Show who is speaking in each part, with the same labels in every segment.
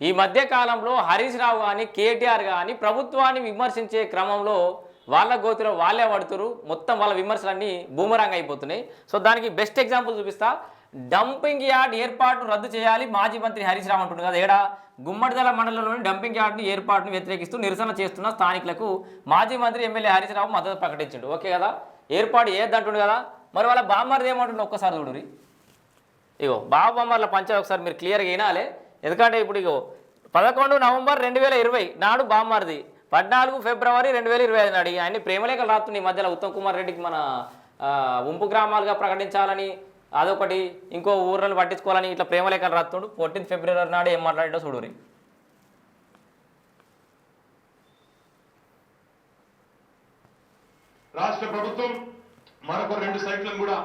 Speaker 1: ఈ మధ్య కాలంలో హరీష్ రావు కానీ కేటీఆర్ కానీ ప్రభుత్వాన్ని విమర్శించే క్రమంలో వాళ్ళ గోతిలో వాళ్ళే పడుతురు మొత్తం వాళ్ళ విమర్శలన్నీ బూమరాంగ్ అయిపోతున్నాయి. సో దానికి బెస్ట్ ఎగ్జాంపుల్ చూపిస్తా. డంపింగ్ యార్డ్ ఏర్పాటును రద్దు చేయాలి మాజీ మంత్రి హరీష్ రావు అంటుంది కదా ఏడా? గుమ్మడిదల మండలంలోని డంపింగ్ యార్డ్ని ఏర్పాటును వ్యతిరేకిస్తూ నిరసన చేస్తున్న స్థానికులకు మాజీ మంత్రి ఎమ్మెల్యే హరీష్ రావు మద్దతు ప్రకటించిండు. ఓకే కదా? ఏర్పాటు ఏదంటుండు కదా? మరి వాళ్ళ బామ్మర్ది ఏమంటుండు ఒక్కసారి చూడురి ఇగో బాబు బొమ్మర్ల పంచాయతీ ఒకసారి మీరు క్లియర్గా వినాలే. ఎందుకంటే ఇప్పుడు ఇక పదకొండు నవంబర్ రెండు వేల ఇరవై నాడు బామ్మారిది పద్నాలుగు ఫిబ్రవరి రెండు వేల ఇరవై ఐదు నాడు ఈ అన్ని ప్రేమలేఖలు రాస్తుంది ఈ మధ్యలో ఉత్తమ్ కుమార్ రెడ్డికి మన ఉంపు గ్రామాలుగా ప్రకటించాలని అదొకటి. ఇంకో ఊర్లను పట్టించుకోవాలని ఇట్లా ప్రేమలేఖలు రాస్తుండు ఫోర్టీన్త్ ఫిబ్రవరి నాడు ఏం మాట్లాడాడో చూడురి
Speaker 2: రాష్ట్ర ప్రభుత్వం మరొక రెండు సైట్లను కూడా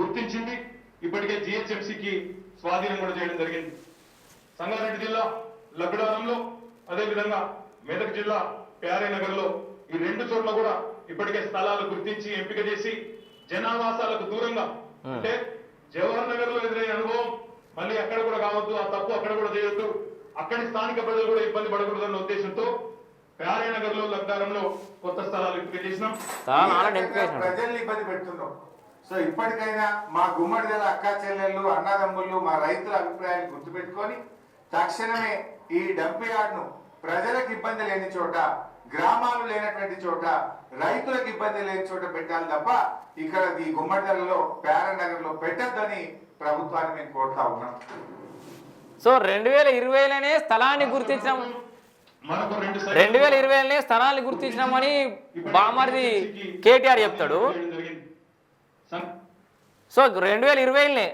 Speaker 2: గుర్తించింది. ఇప్పటికే జిహెచ్ఎంసీకి స్వాధీనం కూడా చేయడం జరిగింది. సంగారెడ్డి జిల్లా లగ్డారంలో అదేవిధంగా మెదక్ జిల్లా ప్యారేనగర్లో ఈ రెండు చోట్ల కూడా ఇప్పటికే స్థలాలు గుర్తించి ఎంపిక చేసి జనావాసాలకు దూరంగా అంటే జవహర్ నగర్లో ఎదురైన అనుభవం మళ్ళీ అక్కడ కూడా కావద్దు ఆ తప్పు అక్కడ కూడా చేయొద్దు అక్కడి స్థానిక ప్రజలు కూడా ఇబ్బంది పడకూడదన్న ఉద్దేశంతో ప్యారేనగర్లో లగ్డారంలో కొత్త స్థలాలు ఎంపిక చేసినాం.
Speaker 3: ప్రజల్ని ఇబ్బంది పెడుతున్నాం. సో ఇప్పటికైనా మా గుమ్మడిదల అక్క చెల్లెళ్ళు అన్నదమ్ముళ్ళు మా రైతుల అభిప్రాయాలు గుర్తుపెట్టుకొని తక్షణమే ఈ డంప్ యార్డ్ను ప్రజలకు ఇబ్బంది లేని చోట గ్రామాలు లేనటువంటి చోట రైతులకు ఇబ్బంది లేని చోట పెట్టాలి తప్ప ఇక్కడ ఈ గుమ్మడిదలలో ప్యారనగర్లో పెట్టద్దని ప్రభుత్వాన్ని మేము కోరుతా ఉన్నాం.
Speaker 1: సో రెండు వేల ఇరవైలోనే స్థలాన్ని గుర్తించడం
Speaker 2: రెండు
Speaker 1: వేల ఇరవైలోనే స్థలాన్ని గుర్తించినామని బామ్మరిది కేటీఆర్ చెప్తాడు.
Speaker 2: సో
Speaker 1: రెండు వేల ఇరవైలోనే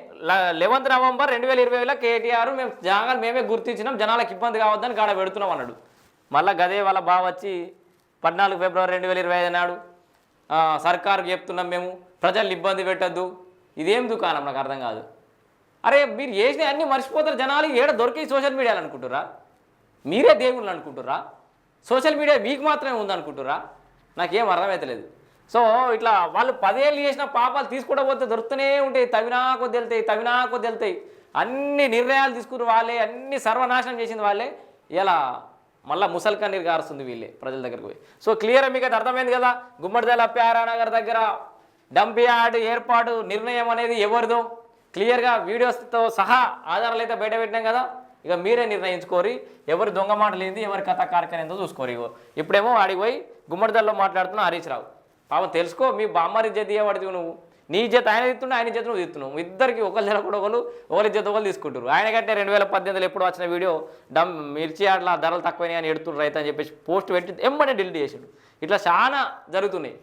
Speaker 1: లెవెంత్ నవంబర్ రెండు వేల ఇరవైలో కేటీఆర్ మేము జనాలు మేమే గుర్తించినాం. జనాలకు ఇబ్బంది కావద్దని గాడ పెడుతున్నాం అన్నాడు. మళ్ళీ గదే వాళ్ళ బావ వచ్చి పద్నాలుగు ఫిబ్రవరి రెండు వేల ఇరవై ఐదు నాడు ఆ, సర్కారుకు చెప్తున్నాం మేము ప్రజల్ని ఇబ్బంది పెట్టద్దు. ఇదేం దుకాణం నాకు అర్థం కాదు. అరే మీరు చేసిన అన్ని మర్చిపోతారు. జనాలు ఏడ దొరికి సోషల్ మీడియాలు అనుకుంటురా మీరే దేవుళ్ళు అనుకుంటురా సోషల్ మీడియా మీకు మాత్రమే ఉందనుకుంటురా నాకేం అర్థమవుతలేదు సో ఇట్లా వాళ్ళు పదేళ్ళు చేసిన పాపాలు తీసుకోకపోతే పోతే దొరుకుతూనే ఉంటాయి. తవినా కొద్ది వెళ్తాయి తవినా కొద్ది వెళ్తాయి. అన్ని నిర్ణయాలు తీసుకుని వాళ్ళే అన్ని సర్వనాశనం చేసింది వాళ్ళే. ఇలా మళ్ళీ ముసల్ కన్నీరు గారుస్తుంది వీళ్ళే ప్రజల దగ్గరకు పోయి. సో క్లియర్ మీకు అయితే అర్థమైంది కదా? గుమ్మడిదల ప్యారానగర్ దగ్గర డంప్ యార్డ్ ఏర్పాటు నిర్ణయం అనేది ఎవరిదో. క్లియర్గా వీడియోస్తో సహా ఆధారాలు అయితే బయట పెట్టినాం కదా? ఇక మీరే నిర్ణయించుకోరి. ఎవరి దొంగ మాటలు ఏంది ఎవరి కథ కార్యక్రమం ఏందో చూసుకోరు ఇగో. ఇప్పుడేమో ఆడికి పోయి గుమ్మడిదల్లో మాట్లాడుతున్నా హరీష్ రావు. పాపం తెలుసుకో మీ బామ్మారి ఇజ్జత్ ఇవ్వబడితే నువ్వు. నీ చేత ఆయన తిత్తుండే ఆయన ఇజ్జత్ నువ్వు తిత్తున్నావు ఇద్దరికి ఒకరి తినకుండా కూడా ఒకరు ఒకరి చేత ఒకరు తీసుకుంటారు ఆయన కంటే రెండు వేల పద్దెనిమిదిలో ఎప్పుడు వచ్చిన వీడియో డమ్ మిర్చి అట్లా ధరలు తక్కువని అని ఎడుతుండ్రు రైతు అని చెప్పేసి పోస్ట్ పెట్టి ఎమ్మడే డిలీట్ చేసిండు. ఇట్లా చాలా జరుగుతున్నాయి.